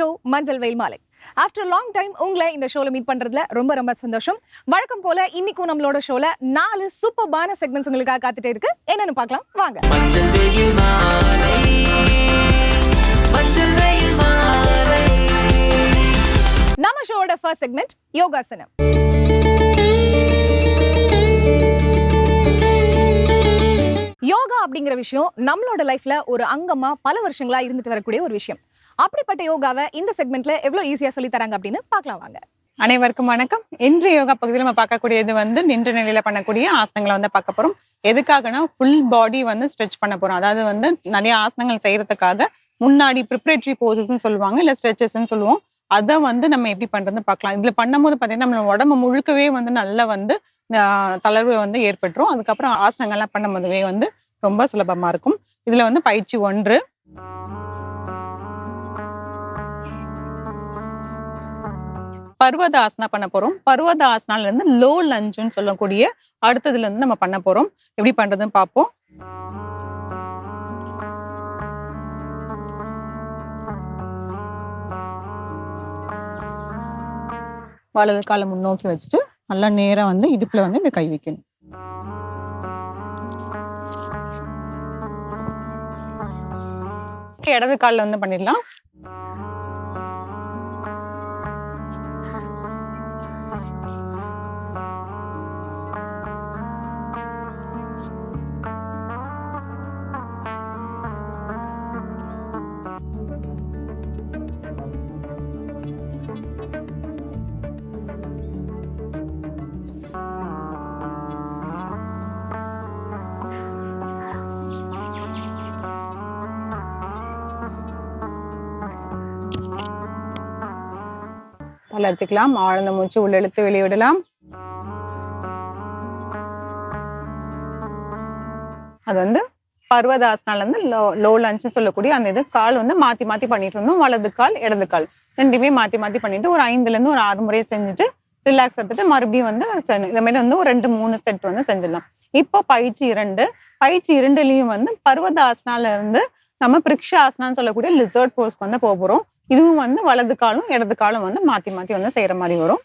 Show மஞ்சள் வெயில் மாலை. ஆஃப்டர் லாங் டைம் உங்களை இந்த ஷோல மீட் பண்றதுல ரொம்ப ரொம்ப சந்தோஷம். வழக்கம் போல இன்னைக்கும் நம்மளோட ஷோல நாலு சூப்பர்பான செக்மெண்ட்ஸ் உங்களுக்காக காத்துட்டே இருக்கு. என்னன்னு பார்க்கலாம். வாங்க. நம்ம ஷோவோட ஃபர்ஸ்ட் செக்மெண்ட் யோகாசனம். யோகா அப்படிங்கிற விஷயம் நம்மளோட லைஃப்ல ஒரு அங்கமா பல வருஷங்களா இருந்துட்டு வரக்கூடிய ஒரு விஷயம். அப்படிப்பட்ட யோகாவை இந்த செக்மெண்ட்ல எவ்வளவு ஈஸியா சொல்லி தராங்க அப்படின்னு பார்க்கலாம் வாங்க. அனைவருக்கும் வணக்கம். இன்று யோகா பகுதியில் நம்ம பார்க்கக்கூடியது வந்து நின்ற நிலையில பண்ணக்கூடிய ஆசனங்களை வந்து பார்க்க போறோம். எதுக்காகனா ஃபுல் பாடி வந்து ஸ்ட்ரெச் பண்ண போறோம். அதாவது வந்து நிறைய ஆசனங்கள் செய்யறதுக்காக முன்னாடி ப்ரிப்பரேட்டரி போசஸ்ன்னு சொல்லுவாங்க இல்ல ஸ்ட்ரெச்சஸ்ன்னு சொல்லுவோம். அதை வந்து நம்ம எப்படி பண்றதுன்னு பார்க்கலாம். இதுல பண்ணும்போது பார்த்தீங்கன்னா நம்ம உடம்பு முழுக்கவே வந்து நல்லா வந்து தளர்வு வந்து ஏற்பட்டுரும். அதுக்கப்புறம் ஆசனங்கள்லாம் பண்ணும்போதுவே வந்து ரொம்ப சுலபமா இருக்கும். இதுல வந்து பயிற்சி ஒன்று. பர்வத ஆசனா பண்ண போறோம். பர்வத ஆசனால இருந்து லோ லஞ்சுன்னு சொல்லக்கூடிய அடுத்ததுல இருந்து நம்ம பண்ண போறோம். எப்படி பண்றதுன்னு பார்ப்போம். வலது காலை முன்னோக்கி வச்சுட்டு நல்லா நேரம் வந்து இடுப்புல வந்து இப்படி கை வைக்கணும். இடது காலில் வந்து பண்ணிடலாம். தளர்த்திக்கலாம் ஆழ்ந்த மூச்சு உள்ள வெளியிடலாம். அது வந்து பர்வதாசனால இருந்து லோ லோ லஞ்ச்னு சொல்லக்கூடிய அந்த இது கால் வந்து மாத்தி மாத்தி பண்ணிட்டு இருந்தோம். வலது கால் இடது கால். ரெண்டுமே மாத்தி மாத்தி பண்ணிட்டு ஒரு ஐந்துல இருந்து ஒரு ஆறு முறை செஞ்சுட்டு ரிலாக்ஸ் எடுத்துட்டு மறுபடியும் வந்து இந்த மாதிரி வந்து ஒரு ரெண்டு மூணு செட் வந்து செஞ்சிடலாம். இப்போ பயிற்சி இரண்டு. பயிற்சி இரண்டுலயும் வந்து பர்வதாசனால இருந்து நம்ம பிரிக்ஷாசனான்னு சொல்லக்கூடிய லிசர்ட் போஸ்க்கு வந்து போக இதுவும் வந்து வலது காலும் இடது காலும் வந்து மாற்றி மாற்றி வந்து செய்கிற மாதிரி வரும்.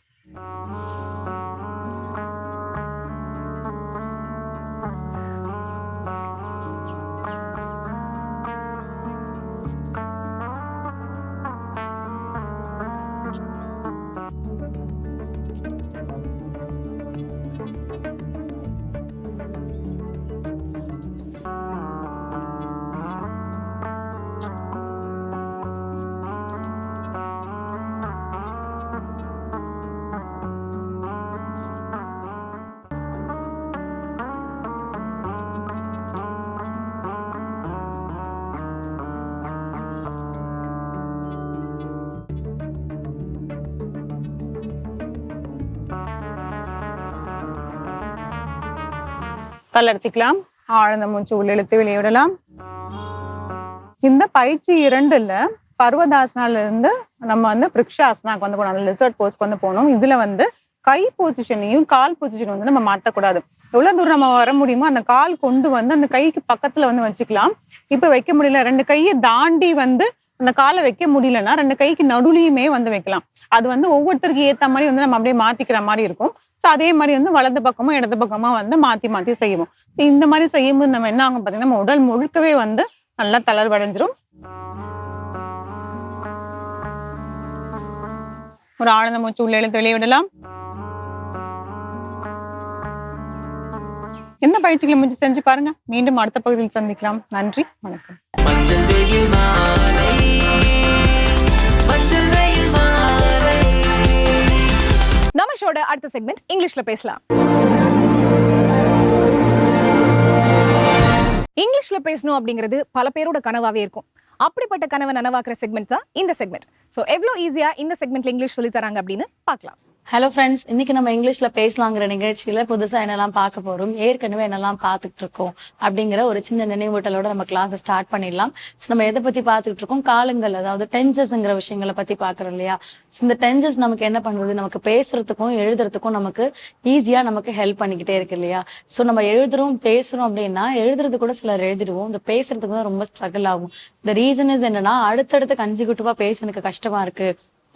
தளர்த்திக்கலாம் ஆழ்ந்த மூச்சு உள்ள வெளியிடலாம். இந்த பயிற்சி இரண்டுல பர்வதாசனால இருந்து நம்ம வந்து பிரிக்ஷாசனாக்கு வந்து போனோம் அந்த லிசர்ட் போஸ்க்கு வந்து போனோம் இதுல வந்து கை பொசிஷனையும் கால் பொசிஷனையும் வந்து நம்ம மாற்றக்கூடாது எவ்வளவு தூரம் நம்ம வர முடியுமோ அந்த கால் கொண்டு வந்து அந்த கைக்கு பக்கத்துல வந்து வச்சுக்கலாம். இப்ப வைக்க முடியல. ரெண்டு கையை தாண்டி வந்து அந்த காலை வைக்க முடியலன்னா ரெண்டு கைக்கு நடுவுலையுமே வந்து வைக்கலாம். அது வந்து ஒவ்வொருத்தருக்கு ஏத்த மாதிரி வந்து நம்ம அப்படியே மாத்திக்கிற மாதிரி இருக்கும். அதே மாதிரி வந்து வலது பக்கமும் இடது பக்கமா வந்து மாத்தி மாத்தி செய்வோம். இந்த மாதிரி செய்யும்போது நம்ம என்ன ஆகும் பாத்தீங்கன்னா நம்ம உடல் முழுக்கவே வந்து நல்லா தளர்வடைஞ்சிரும். ஒரு ஆனந்த மூச்சு உள்ள இழுத்து வெளியே விடலாம். என்ன பயிற்சிகளை முடிஞ்சு செஞ்சு பாருங்க. மீண்டும் அடுத்த பகுதியில் சந்திக்கலாம். நன்றி. வணக்கம். ஷோட அடுத்த செக்மெண்ட் இங்கிலீஷ்ல பேசலாம். இங்கிலீஷ்ல பேசணும் அப்படிங்கிறது பல பேரோட கனவாவே இருக்கும். அப்படிப்பட்ட கனவை நனவாக்குற செக்மெண்ட் தான் இந்த செக்மெண்ட் ஸோ எவ்வளோ ஈஸியா இந்த செக்மெண்ட்ல இங்கிலீஷ் சொல்லி தராங்க அப்படின்னு பார்க்கலாம். ஹலோ ஃப்ரெண்ட்ஸ் இன்னைக்கு நம்ம இங்கிலீஷ்ல பேசலாங்கிற நிகழ்ச்சியில புதுசா என்னெல்லாம் பார்க்க போறோம் ஏற்கனவே என்னெல்லாம் பார்த்துட்டு இருக்கோம் அப்படிங்கிற ஒரு சின்ன நினைவூட்டலோட நம்ம கிளாஸ் ஸ்டார்ட் பண்ணிடலாம். ஸோ நம்ம எதை பத்தி பார்த்துட்டு இருக்கோம்? காலங்கள் அதாவது டென்சஸ்ங்கிற விஷயங்களை பத்தி பாக்குறோம் இல்லையா? இந்த டென்சஸ் நமக்கு என்ன பண்ணுது? நமக்கு பேசுறதுக்கும் எழுதுறதுக்கும் நமக்கு ஈஸியா நமக்கு ஹெல்ப் பண்ணிக்கிட்டே இருக்கு இல்லையா? ஸோ நம்ம எழுதுறோம் பேசுறோம் அப்படின்னா எழுதுறது கூட சிலர் எழுதிடுவோம். இந்த பேசுறதுக்கு தான் ரொம்ப ஸ்ட்ரகிள் ஆகும். இந்த ரீசன் இஸ் என்னன்னா அடுத்தடுத்து கன்சிக்யூட்டிவா பேச எனக்கு கஷ்டமா இருக்கு.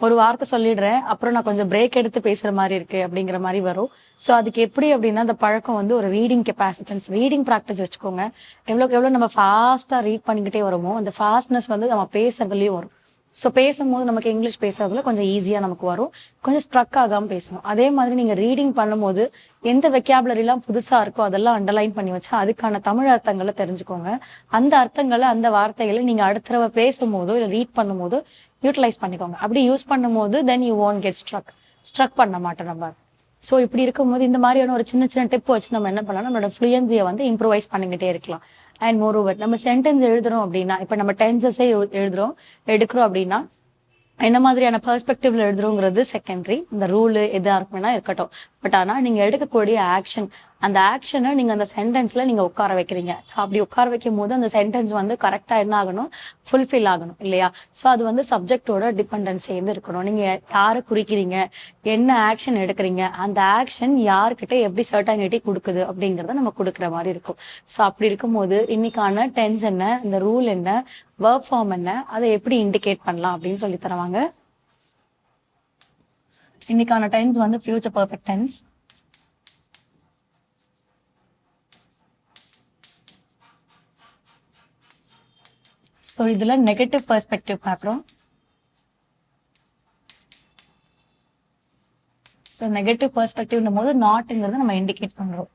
ஒரு வார்த்தை சொல்லிடுறேன். அப்புறம் நான் கொஞ்சம் பிரேக் எடுத்து பேசுற மாதிரி இருக்கு அப்படிங்கிற மாதிரி வரும். ஸோ அதுக்கு எப்படி அப்படின்னா அந்த பழக்கம் வந்து ஒரு ரீடிங் கெப்பாசிட்டன்ஸ் ரீடிங் ப்ராக்டிஸ் வச்சுக்கோங்க. எவ்வளோக்கு எவ்வளோ நம்ம ஃபாஸ்ட்டாக ரீட் பண்ணிக்கிட்டே வருமோ அந்த ஃபாஸ்ட்னஸ் வந்து நம்ம பேசுறதுலயும் வரும். ஸோ பேசும்போது நமக்கு இங்கிலீஷ் பேசுறதுல கொஞ்சம் ஈஸியாக நமக்கு வரும். கொஞ்சம் ஸ்ட்ரக் ஆகாமல் பேசணும் அதே மாதிரி நீங்கள் ரீடிங் பண்ணும்போது எந்த வெக்காபுலரிலாம் புதுசாக இருக்கோ அதெல்லாம் அண்டர்லைன் பண்ணி வச்சா அதுக்கான தமிழ் அர்த்தங்களை தெரிஞ்சுக்கோங்க. அந்த அர்த்தங்களை அந்த வார்த்தைகளை நீங்கள் அடுத்த தடவை பேசும்போதோ இல்லை ரீட் பண்ணும்போதோ யூட்டிலைஸ் பண்ணிக்கோங்க. அப்படி யூஸ் பண்ணும்போது then you own get struck struck பண்ண மாட்டோம் நம்ம. ஸோ இப்படி இருக்கும்போது இந்த மாதிரியான ஒரு சின்ன சின்ன டிப் வச்சு நம்ம என்ன பண்ணலாம்? நம்மளோட ஃப்ளூயன்சியை வந்து இம்ப்ரூவைஸ் பண்ணிக்கிட்டே இருக்கலாம். அண்ட் மோர் ஓவர் நம்ம சென்டென்ஸ் எழுதுறோம் அப்படின்னா இப்போ நம்ம டென்சஸே எழுதுறோம். எடுக்கிறோம் அப்படின்னா என்ன மாதிரியான பெர்ஸ்பெக்டிவ்ல எழுதுறோங்கிறது செகண்டரி இந்த ரூலு எதாக இருக்குன்னா இருக்கட்டும். பட் ஆனால் நீங்கள் எடுக்கக்கூடிய ஆக்ஷன் அந்த ஆக்ஷனை நீங்க அந்த சென்டென்ஸ்ல நீங்க உட்கார வைக்கிறீங்க. ஸோ அப்படி உட்கார வைக்கும் போது அந்த சென்டென்ஸ் வந்து கரெக்டா என்ன ஆகணும்? ஃபுல்ஃபில் ஆகணும் இல்லையா? ஸோ அது வந்து சப்ஜெக்டோட டிபெண்டன்ஸ் சேர்ந்து இருக்கணும். நீங்க யாரை குறிக்கிறீங்க? என்ன ஆக்ஷன் எடுக்கிறீங்க? அந்த ஆக்ஷன் யார்கிட்ட எப்படி சர்டனிட்டி கொடுக்குது அப்படிங்கிறத நம்ம கொடுக்குற மாதிரி இருக்கும். ஸோ அப்படி இருக்கும்போது இன்னைக்கான டென்ஸ் என்ன? இந்த ரூல் என்ன? ஒர்க் ஃபார்ம் என்ன? அதை எப்படி இண்டிகேட் பண்ணலாம் அப்படின்னு சொல்லி தருவாங்க. இன்னைக்கான டென்ஸ் வந்து ஃபியூச்சர் பர்ஃபெக்ட் டென்ஸ் ஸோ இதில் நெகட்டிவ் பர்ஸ்பெக்டிவ் பார்க்குறோம். ஸோ நெகட்டிவ் பர்ஸ்பெக்டிவ்னும் போது நாட்டுங்கிறத நம்ம இண்டிகேட் பண்ணுறோம்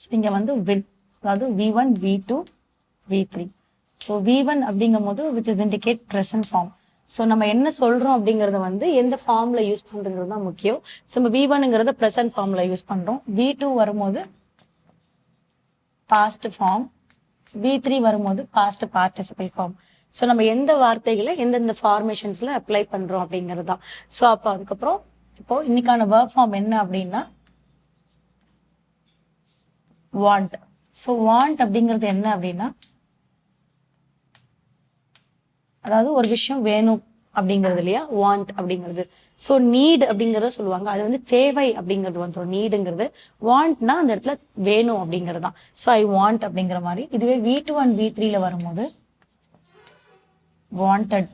ஸோ இங்கே வந்து வில் அதாவது V one V two V three so V one அப்படிங்கும் போது which is indicate present form so நம்ம என்ன சொல்கிறோம் அப்படிங்கறத வந்து எந்த ஃபார்மில் யூஸ் பண்ணுறதுங்கிறது தான் முக்கியம். ஸோ நம்ம வி ஒனுங்கிறத ப்ரெசன்ட் ஃபார்மில் யூஸ் பண்ணுறோம் வி டூ வரும்போது பாஸ்ட் ஃபார்ம் வி த்ரீ வரும்போது பாஸ்ட் பார்ட்டிசிபல் ஃபார்ம் ஸோ நம்ம எந்த வார்த்தைகளை எந்தெந்த ஃபார்மேஷன்ஸ்ல அப்ளை பண்றோம் அப்படிங்கிறது தான் ஸோ அப்போ அதுக்கப்புறம் இப்போ இன்னைக்கான வேர்க் ஃபார்ம் என்ன அப்படின்னா வாண்ட் ஸோ வாண்ட் அப்படிங்கிறது என்ன அப்படின்னா அதாவது ஒரு விஷயம் வேணும் அப்படிங்கிறது இல்லையா? வாண்ட் அப்படிங்கிறது. ஸோ நீட் அப்படிங்கறத சொல்லுவாங்க. அது வந்து தேவை அப்படிங்கிறது வந்து நீடுங்கிறது வாண்ட்னா அந்த இடத்துல வேணும் அப்படிங்கிறது தான். ஸோ ஐ வாண்ட் அப்படிங்கிற மாதிரி. இதுவே வி டூ அண்ட் வி த்ரீல வரும்போது வாண்டட்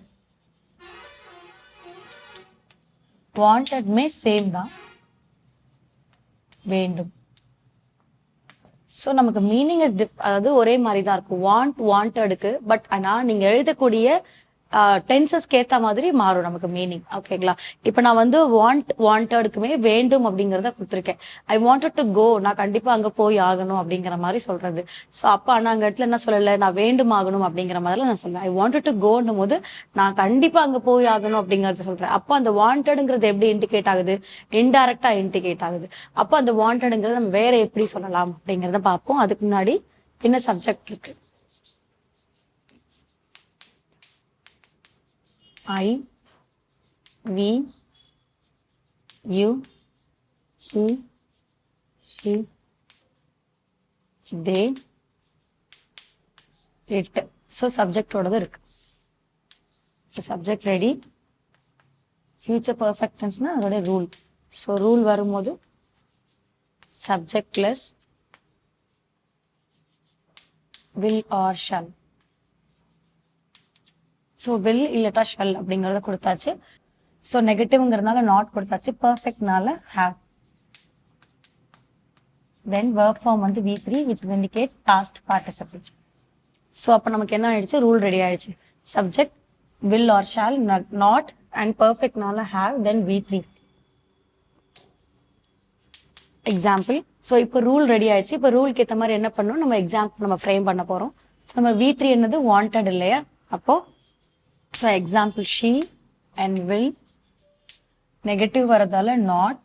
வாண்டட்மே சேம் தான். வேண்டும். ஸோ நமக்கு மீனிங் இஸ் டிஃப் அதாவது ஒரே மாதிரி தான் இருக்கும். வாண்ட் வாண்டடுக்கு பட் ஆனால் நீங்கள் எழுதக்கூடிய டென்சஸ்க்கு ஏற்ற மாதிரி மாறும் நமக்கு மீனிங் ஓகேங்களா இப்போ நான் வந்து வாண்ட் வாண்டடுக்குமே வேண்டும் அப்படிங்கிறத கொடுத்துருக்கேன். ஐ வாண்டட் டு கோ நான் கண்டிப்பாக அங்கே போய் ஆகணும் அப்படிங்கிற மாதிரி சொல்கிறது ஸோ அப்போ ஆனால் அங்கே இடத்துல என்ன சொல்லலை? நான் வேண்டும் ஆகணும் அப்படிங்கிற மாதிரிலாம் நான் சொல்கிறேன் ஐ வாண்டட் டு கோன்னும் போது நான் கண்டிப்பாக அங்கே போய் ஆகணும் அப்படிங்கிறத சொல்கிறேன் அப்போ அந்த வாண்டடுங்கிறது எப்படி இண்டிகேட் ஆகுது? இன்டைரக்டாக இண்டிகேட் ஆகுது. அப்போ அந்த வாண்டடுங்கிறத நம்ம வேற எப்படி சொல்லலாம் அப்படிங்கிறத பார்ப்போம். அதுக்கு முன்னாடி என்ன சப்ஜெக்ட் இருக்குது I we you he she they it so சப்ஜெக்டோடது இருக்கு. ஸோ சப்ஜெக்ட் ரெடி ஃபியூச்சர் பர்ஃபெக்டன்ஸ்னால் அதோட ரூல் ஸோ ரூல் வரும்போது subject plus will or shall so will இல்லட்டா shall அப்படிங்கிறத கொடுத்தாச்சு. ஸோ நெகட்டிவ்ங்கிறதுனால நாட் கொடுத்தாச்சு. பர்ஃபெக்ட்னால ஹேவ் தென் ஒர்க் ஃபார்ம் வந்து V three which indicate past participle so அப்போ நமக்கு என்ன ஆயிடுச்சு? ரூல் ரெடி ஆயிடுச்சு. Subject will or shall not and பர்ஃபெக்ட்னால have then V three example so இப்போ ரூல் ரெடி ஆயிடுச்சு. இப்போ ரூலுக்கு ஏற்ற மாதிரி என்ன பண்ணணும்? நம்ம எக்ஸாம்பிள் நம்ம ஃப்ரேம் பண்ண போகிறோம் ஸோ நம்ம வி த்ரீ என்னது? வாண்டட் இல்லையா? அப்போது so example she and will negative வரதால not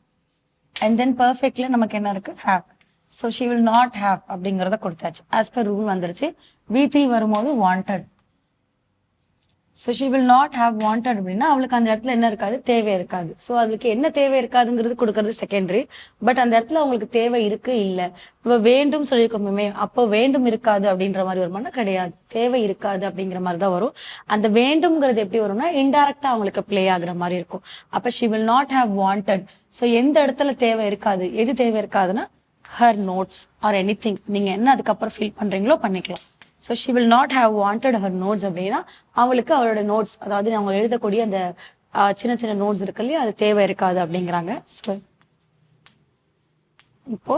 and then பர்ஃபெக்ட்ல நமக்கு என்ன இருக்கு? Have so she will not have அப்படிங்கிறத கொடுத்தாச்சு. ஆஸ் பர் ரூல் வந்துருச்சு. வி த்ரீ வரும்போது wanted so she will not have wanted அப்படின்னா அவளுக்கு அந்த இடத்துல என்ன இருக்காது? தேவை இருக்காது. ஸோ அவளுக்கு என்ன தேவை இருக்காதுங்கிறது கொடுக்கறது செகண்டரி பட் அந்த இடத்துல அவங்களுக்கு தேவை இருக்கு இல்லை. இப்போ வேண்டும் சொல்லியிருக்கோமே அப்போ வேண்டும் இருக்காது அப்படின்ற மாதிரி வருமானா கிடையாது. தேவை இருக்காது அப்படிங்கிற மாதிரி தான் வரும். அந்த வேண்டும்ங்கிறது எப்படி வரும்னா இன்டெரக்டா அவங்களுக்கு ப்ளே ஆகுற மாதிரி இருக்கும். அப்போ she will not have wanted so எந்த இடத்துல தேவை இருக்காது எது தேவை இருக்காதுன்னா her notes or anything நீங்கள் என்ன அதுக்கப்புறம் ஃபீல் பண்ணுறீங்களோ பண்ணிக்கலாம். So she will not have wanted her notes அப்படின்னா அவளுக்கு அவளோட நோட்ஸ் அதாவது அவங்க எழுதக்கூடிய அந்த சின்ன சின்ன நோட்ஸ் இருக்கு இல்லையா அது தேவை இருக்காது அப்படிங்கிறாங்க. ஸோ இப்போ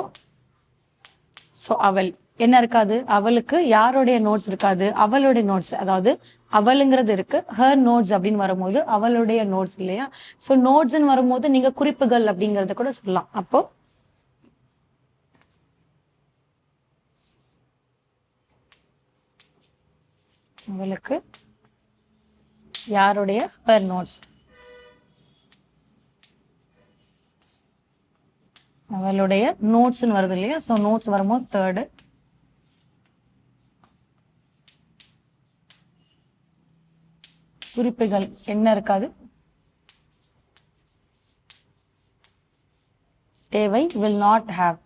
ஸோ அவள் என்ன இருக்காது? அவளுக்கு யாருடைய நோட்ஸ் இருக்காது? அவளுடைய நோட்ஸ் அதாவது அவளுங்கிறது இருக்கு ஹர் நோட்ஸ் அப்படின்னு வரும்போது அவளுடைய நோட்ஸ் இல்லையா? ஸோ நோட்ஸ்ன்னு வரும்போது நீங்க குறிப்புகள் அப்படிங்கறத கூட சொல்லலாம். அப்போ உங்களுக்கு யாருடைய ஹர் நோட்ஸ் அவளுடைய நோட்ஸ்னு வருது இல்லையா? ஸோ நோட்ஸ் வரும்போது தேர்டு குறிப்புகள் என்ன இருக்காது? தேவை வில் நாட் ஹாவ்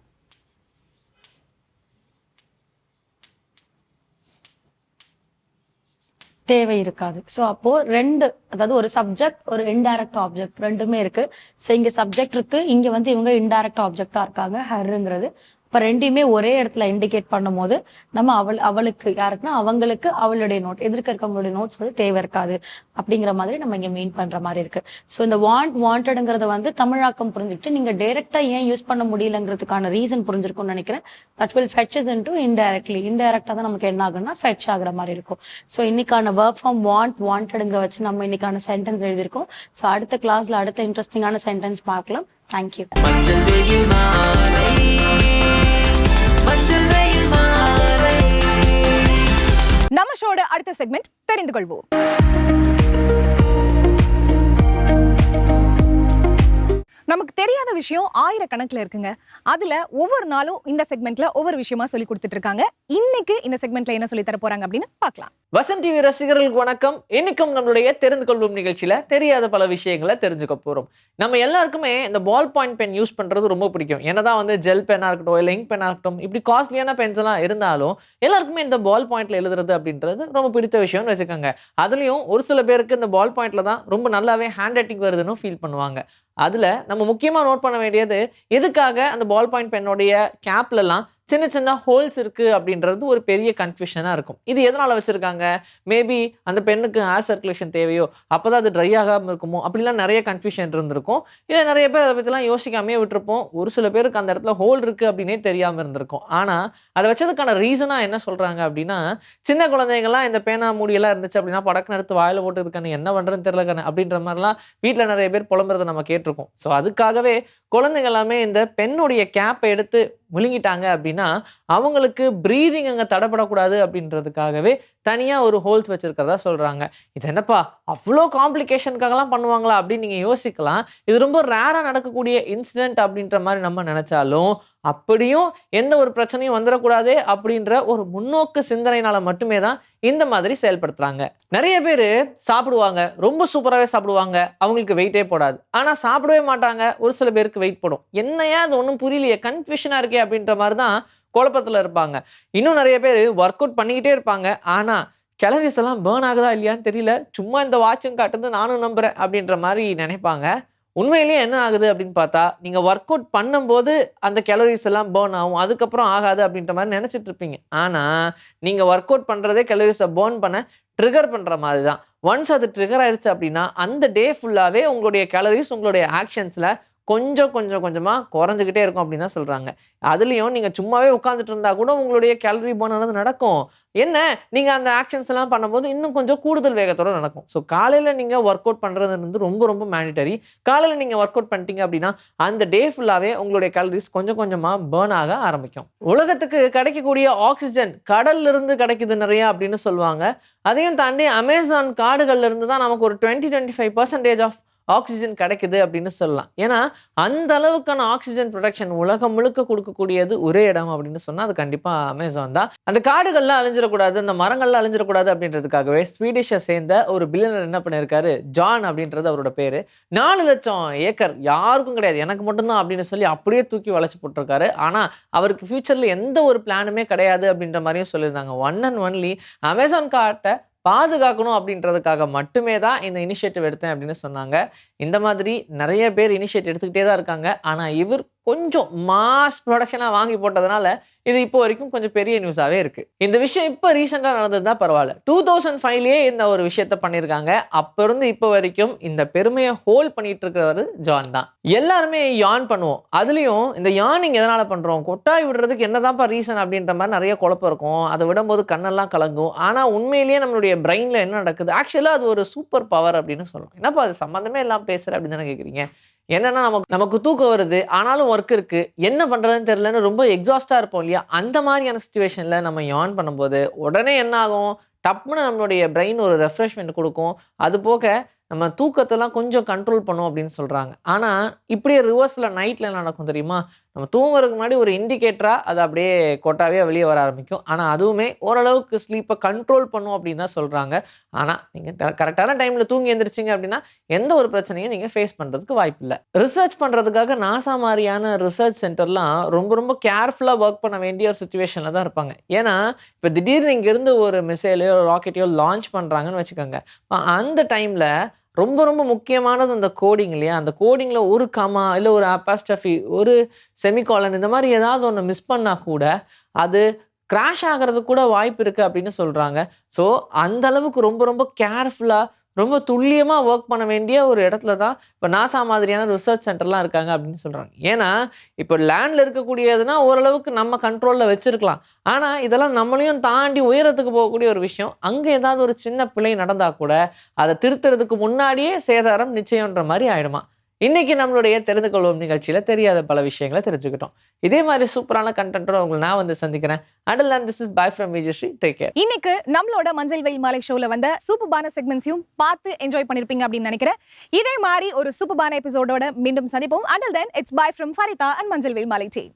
தேவை இருக்காது ஸோ அப்போ ரெண்டு அதாவது ஒரு சப்ஜெக்ட் ஒரு இன்டைரக்ட் ஆப்ஜெக்ட் ரெண்டுமே இருக்கு. ஸோ இங்க சப்ஜெக்ட் இருக்கு இங்க வந்து இவங்க இன்டைரக்ட் ஆப்ஜெக்டா இருக்காங்க ஹர்ங்கிறது இப்போ ரெண்டையுமே ஒரே இடத்துல இண்டிகேட் பண்ணும்போது நம்ம அவள் அவளுக்கு யாருக்குன்னா அவங்களுக்கு அவளுடைய நோட் எதிர்க்க இருக்கவங்களுடைய நோட்ஸ் வந்து தேவை இருக்காது அப்படிங்கிற மாதிரி நம்ம இங்கே மீன் பண்ணுற மாதிரி இருக்கு. ஸோ இந்த வாண்ட் வாண்டடுங்கிறத வந்து தமிழாக்கம் புரிஞ்சுக்கிட்டு நீங்கள் டைரக்டா ஏன் யூஸ் பண்ண முடியலங்கிறதுக்கான ரீசன் புரிஞ்சிருக்கும்னு நினைக்கிறேன். That will fetches into indirectly இன்டைரக்டா தான் நமக்கு என்ன ஆகும்னா ஃபெச் ஆகிற மாதிரி இருக்கும். ஸோ இன்னைக்கான ஒர்க் ஃப்ரம் வாண்ட் வாண்டடுங்கிற வச்சு நம்ம இன்னைக்கான சென்டென்ஸ் எழுதியிருக்கோம். ஸோ அடுத்த கிளாஸ்ல அடுத்த இன்ட்ரெஸ்டிங்கான சென்டென்ஸ் பார்க்கலாம். தேங்க்யூ நிகழ்ச்சியோட அடுத்த செக்மெண்ட் தெரிந்து கொள்வோம் நமக்கு தெரியாத விஷயம் ஆயிரக்கணக்கில் இருக்குங்க. அதுல ஒவ்வொரு நாளும் இந்த செக்மெண்ட்ல ஒவ்வொரு விஷயமா சொல்லி கொடுத்துட்டு இருக்காங்க. இன்னைக்கு இந்த செக்மெண்ட்ல என்ன சொல்லி தர போறாங்க அப்படின்னு பார்க்கலாம். வசந்த் டிவி ரசிகர்களுக்கு வணக்கம். இன்னைக்கும் நம்மளுடைய தெரிந்து கொள்வோம் நிகழ்ச்சியில தெரியாத பல விஷயங்களை தெரிஞ்சுக்க போறோம். நம்ம எல்லாருக்குமே இந்த பால் பாயிண்ட் பென் யூஸ் பண்றது ரொம்ப பிடிக்கும். என்னதான் வந்து ஜெல் பென்னா இருக்கட்டும் இல்லை இங்க் பென்னா இருக்கட்டும் இப்படி காஸ்ட்லியான பென்ஸ் எல்லாம் இருந்தாலும் எல்லாருக்குமே இந்த பால் பாயிண்ட்ல எழுதுறது அப்படின்றது ரொம்ப பிடித்த விஷயம்னு வச்சுக்கோங்க. அதுலயும் ஒரு சில பேருக்கு இந்த பால் பாயிண்ட்ல தான் ரொம்ப நல்லாவே ஹேண்ட் ரைட்டிங் வருதுன்னு ஃபீல் பண்ணுவாங்க. அதுல நம்ம முக்கியமா நோட் பண்ண வேண்டியது எதுக்காக அந்த பால் பாயிண்ட் பென்னுடைய கேப்லலாம் சின்ன சின்ன ஹோல்ஸ் இருக்குது அப்படின்றது ஒரு பெரிய கன்ஃபியூஷனாக இருக்கும். இது எதனால் வச்சுருக்காங்க? மேபி அந்த பெண்ணுக்கு ஏர் சர்க்குலேஷன் தேவையோ அப்போ தான் அது ட்ரை ஆகாமல் இருக்குமோ? அப்படிலாம் நிறைய கன்ஃபியூஷன் இருந்திருக்கும். இல்லை நிறைய பேர் அதை பற்றிலாம் யோசிக்காமே விட்டுருப்போம். ஒரு சில பேருக்கு அந்த இடத்துல ஹோல் இருக்குது அப்படின்னே தெரியாமல் இருந்திருக்கும். ஆனால் அதை வச்சதுக்கான ரீசனாக என்ன சொல்கிறாங்க அப்படின்னா சின்ன குழந்தைங்கள்லாம் இந்த பேனா மூடியெல்லாம் இருந்துச்சு அப்படின்னா படக்குன்னு எடுத்து வாயில் போட்டதுக்கான என்ன பண்ணுறதுன்னு தெரியல கண்ணு அப்படின்ற மாதிரிலாம் வீட்டில் நிறைய பேர் புலம்புறதை நம்ம கேட்டிருக்கோம். ஸோ அதுக்காகவே குழந்தைங்க எல்லாமே இந்த பெண்ணுடைய கேப்பை எடுத்து முழுங்கிட்டாங்க அப்படின்னா அவங்களுக்கு ப்ரீதிங் அங்கே தடைப்படக்கூடாது அப்படின்றதுக்காகவே தனியாக ஒரு ஹோல்ஸ் வச்சுருக்கிறதா சொல்கிறாங்க இது என்னப்பா அவ்வளோ காம்ப்ளிகேஷனுக்காகலாம் பண்ணுவாங்களா அப்படின்னு நீங்கள் யோசிக்கலாம். இது ரொம்ப ரேராக நடக்கக்கூடிய இன்சிடென்ட் அப்படின்ற மாதிரி நம்ம நினச்சாலும் அப்படியும் எந்த ஒரு பிரச்சனையும் வந்துடக்கூடாது அப்படின்ற ஒரு முன்னோக்கு சிந்தனைனால மட்டுமே தான் இந்த மாதிரி செயல்படுத்துறாங்க. நிறைய பேர் சாப்பிடுவாங்க ரொம்ப சூப்பராகவே சாப்பிடுவாங்க அவங்களுக்கு வெயிட்டே போடாது. ஆனால் சாப்பிடவே மாட்டாங்க ஒரு சில பேருக்கு வெயிட் போடும். என்னையா அது ஒன்றும் புரியலையே கன்ஃபியூஷனாக இருக்கே அப்படின்ற மாதிரி தான் குழப்பத்தில் இருப்பாங்க. இன்னும் நிறைய பேர் ஒர்க் அவுட் பண்ணிக்கிட்டே இருப்பாங்க. ஆனால் கேலரிஸ் எல்லாம் பேர்ன் ஆகுதா இல்லையான்னு தெரியல. சும்மா இந்த வாட்சும் காட்டுறது நானும் நம்புகிறேன் அப்படின்ற மாதிரி நினைப்பாங்க. உண்மையிலேயே என்ன ஆகுது அப்படின்னு பார்த்தா நீங்கள் ஒர்க் அவுட் பண்ணும்போது அந்த கேலரிஸ் எல்லாம் பேர்ன் ஆகும். அதுக்கப்புறம் ஆகாது அப்படின்ற மாதிரி நினச்சிட்டு இருப்பீங்க. ஆனால் நீங்கள் ஒர்க் அவுட் பண்ணுறதே கேலரிஸை பேர்ன் பண்ண ட்ரிகர் பண்ணுற மாதிரி தான். ஒன்ஸ் அது ட்ரிகர் ஆயிடுச்சு அப்படின்னா அந்த டே ஃபுல்லாகவே உங்களுடைய கேலரிஸ் உங்களுடைய ஆக்ஷன்ஸில் கொஞ்சம் கொஞ்சம் கொஞ்சமாக குறைஞ்சிக்கிட்டே இருக்கும் அப்படின்னு தான் சொல்கிறாங்க அதுலேயும் நீங்கள் சும்மாவே உட்காந்துட்டு இருந்தால் கூட உங்களுடைய கேலரி போனானது நடக்கும். என்ன? நீங்கள் அந்த ஆக்ஷன்ஸ் எல்லாம் பண்ணும்போது இன்னும் கொஞ்சம் கூடுதல் வேகத்தோட நடக்கும். ஸோ காலையில் நீங்கள் ஒர்க் அவுட் பண்ணுறது வந்து ரொம்ப ரொம்ப மேண்டிட்டரி காலையில் நீங்கள் ஒர்க் அவுட் பண்ணிட்டீங்க அப்படின்னா அந்த டே ஃபுல்லாகவே உங்களுடைய கேலரிஸ் கொஞ்சம் கொஞ்சமாக பேர்ன் ஆக ஆரம்பிக்கும். உலகத்துக்கு கிடைக்கக்கூடிய ஆக்சிஜன் கடல்லிருந்து கிடைக்குது நிறையா அப்படின்னு சொல்லுவாங்க. அதையும் தாண்டி அமேசான் காடுகள்லேருந்து தான் நமக்கு ஒரு twenty twenty five percentage of oxygen கிடைக்குது அப்படின்னு சொல்லலாம். ஏன்னா அந்த அளவுக்கான ஆக்சிஜன் ப்ரொடக்ஷன் உலகம் முழுக்க கொடுக்கக்கூடியது ஒரே இடம் அப்படின்னு சொன்னால் அது கண்டிப்பாக அமேசான் தான். அந்த காடுகள்லாம் அழிஞ்சிடக்கூடாது அந்த மரங்கள்லாம் அழிஞ்சிடக்கூடாது அப்படின்றதுக்காகவே ஸ்வீடிஷை சேர்ந்த ஒரு பில்லியனர் என்ன பண்ணியிருக்காரு? ஜான் அப்படின்றது அவரோட பேர். நாலு லட்சம் ஏக்கர் யாருக்கும் கிடையாது. எனக்கு மட்டும்தான் அப்படின்னு சொல்லி அப்படியே தூக்கி வளைச்சி போட்டிருக்காரு. ஆனால் அவருக்கு ஃபியூச்சரில் எந்த ஒரு பிளானுமே கிடையாது அப்படின்ற மாதிரியும் சொல்லியிருந்தாங்க. ஒன் அண்ட் ஒன்லி அமேசான் காட்டை பாதுகாக்கணும் அப்படின்றதுக்காக மட்டுமே தான் இந்த இனிஷியேட்டிவ் எடுத்தேன் அப்படின்னு சொன்னாங்க. இந்த மாதிரி நிறைய பேர் இனிஷியேட் எடுத்துக்கிட்டே தான் இருக்காங்க. ஆனால் இவர் கொஞ்சம் மாஸ் ப்ரொடக்ஷனாக வாங்கி போட்டதுனால இது இப்போ வரைக்கும் கொஞ்சம் பெரிய நியூஸாகவே இருக்குது இந்த விஷயம் இப்போ ரீசெண்டாக நடந்தது பரவாயில்ல. டூ தௌசண்ட் ஃபைவ்லேயே இந்த ஒரு விஷயத்த பண்ணியிருக்காங்க. அப்போ இருந்து இப்போ வரைக்கும் இந்த பெருமையை ஹோல்ட் பண்ணிட்டு இருக்கிறவர் ஜான் தான். எல்லாருமே யான் பண்ணுவோம். அதுலேயும் இந்த யானிங் எதனால் பண்ணுறோம் கொட்டாய் விடுறதுக்கு என்னதான்ப்பா ரீசன் அப்படின்ற மாதிரி நிறைய குழப்பம் இருக்கும். அதை விடும்போது கண்ணெல்லாம் கலங்கும். ஆனால் உண்மையிலேயே நம்மளுடைய பிரெயினில் என்ன நடக்குது? ஆக்சுவலாக அது ஒரு சூப்பர் பவர் அப்படின்னு சொல்லலாம் என்னப்பா அது சம்மந்தமே எல்லாம் பேசுகிற அப்படின்னு தானே கேட்குறீங்க என்னன்னா நமக்கு நமக்கு தூக்கம் வருது ஆனாலும் ஒர்க் இருக்கு. என்ன பண்றதுன்னு தெரியலன்னு ரொம்ப எக்ஸாஸ்டா இருப்போம் இல்லையா? அந்த மாதிரியான சுச்சுவேஷன்ல நம்ம யான் பண்ணும்போது உடனே என்ன ஆகும்? டப்புன்னு நம்மளுடைய பிரெயின் ஒரு ரெஃப்ரெஷ்மெண்ட் கொடுக்கும். அது போக நம்ம தூக்கத்தெல்லாம் கொஞ்சம் கண்ட்ரோல் பண்ணும் அப்படின்னு சொல்றாங்க. ஆனா இப்படியே ரிவர்ஸ்ல நைட்ல என்ன நடக்கும் தெரியுமா? நம்ம தூங்குறதுக்கு முன்னாடி ஒரு இண்டிகேட்டராக அது அப்படியே கொட்டாவே வெளியே வர ஆரம்பிக்கும். ஆனால் அதுவுமே ஓரளவுக்கு ஸ்லீப்பை கண்ட்ரோல் பண்ணும் அப்படின்னு தான் சொல்கிறாங்க ஆனால் நீங்கள் கரெக்டான டைமில் தூங்கி எந்திரிச்சிங்க அப்படின்னா எந்த ஒரு பிரச்சனையும் நீங்கள் ஃபேஸ் பண்ணுறதுக்கு வாய்ப்பு இல்லை. ரிசர்ச் பண்ணுறதுக்காக நாசா மாதிரியான ரிசர்ச் சென்டர்லாம் ரொம்ப ரொம்ப கேர்ஃபுல்லாக ஒர்க் பண்ண வேண்டிய ஒரு சுச்சுவேஷனில் தான் இருப்பாங்க. ஏன்னா இப்போ திடீர்னு இங்கேருந்து ஒரு மிசைலையோ ராக்கெட்டையோ லான்ச் பண்ணுறாங்கன்னு வச்சுக்கோங்க. அந்த டைமில் ரொம்ப ரொம்ப முக்கியமானது அந்த கோடிங் இல்லையா? அந்த கோடிங்கில் ஒரு கமா இல்லை ஒரு அப்பாஸ்டஃபி ஒரு செமிகாலன் இந்த மாதிரி ஏதாவது ஒன்று மிஸ் பண்ணால் கூட அது கிராஷ் ஆகிறதுக்கு கூட வாய்ப்பு இருக்குது அப்படின்னு சொல்கிறாங்க ஸோ அந்த அளவுக்கு ரொம்ப ரொம்ப கேர்ஃபுல்லாக ரொம்ப துல்லியமாக ஒர்க் பண்ண வேண்டிய ஒரு இடத்துல தான் இப்போ நாசா மாதிரியான ரிசர்ச் சென்டர்லாம் இருக்காங்க அப்படின்னு சொல்கிறாங்க ஏன்னா இப்போ லேண்டில் இருக்கக்கூடியதுன்னா ஓரளவுக்கு நம்ம கண்ட்ரோலில் வச்சுருக்கலாம். ஆனால் இதெல்லாம் நம்மளையும் தாண்டி உயரத்துக்கு போகக்கூடிய ஒரு விஷயம். அங்கே ஏதாவது ஒரு சின்ன பிழை நடந்தால் கூட அதை திருத்துறதுக்கு முன்னாடியே சேதாரம் நிச்சயம்ன்ற மாதிரி ஆயிடுமா? இன்னைக்கு நம்மளுடைய தெரிந்து கொள்வோம் நிகழ்ச்சியில தெரியாத பல விஷயங்களை தெரிஞ்சுக்கிட்டோம். இதே மாதிரி சூப்பரான கண்டென்ட்டோட உங்களை நான் வந்து சந்திக்கிறேன். Atal and this is bye from Vijayasri take care இன்னைக்கு நம்மளோட மஞ்சள் வெயில் மாலை ஷோல வந்த சூப்பர்பான செக்மெண்ட்ஸையும் பார்த்து என்ஜாய் பண்ணிருப்பீங்க அப்படின்னு நினைக்கிறேன். இதே மாதிரி ஒரு சூப்பர்பான எபிசோடோட மீண்டும் சந்திப்போம். And then it's bye from Farida and மஞ்சள் வெயில் மாலை டீம்